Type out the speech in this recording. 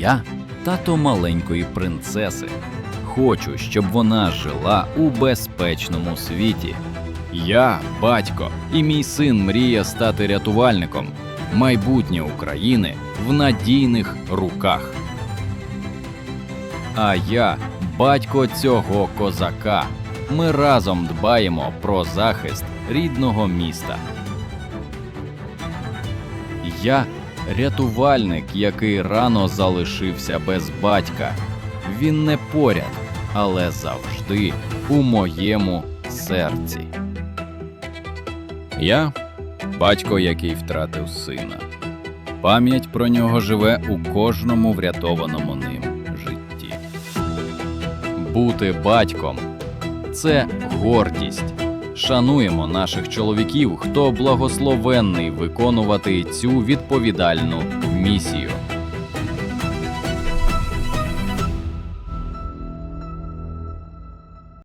Я тато маленької принцеси. Хочу, щоб вона жила у безпечному світі. Я батько, і мій син мріє стати рятувальником. Майбутнє України в надійних руках. А я батько цього козака. Ми разом дбаємо про захист рідного міста. Я рятувальник, який рано залишився без батька. Він не поряд, але завжди у моєму серці. Я батько, який втратив сина. Пам'ять про нього живе у кожному врятованому ним житті. Бути батьком це гордість. Шануємо наших чоловіків, хто благословенний виконувати цю відповідальну місію.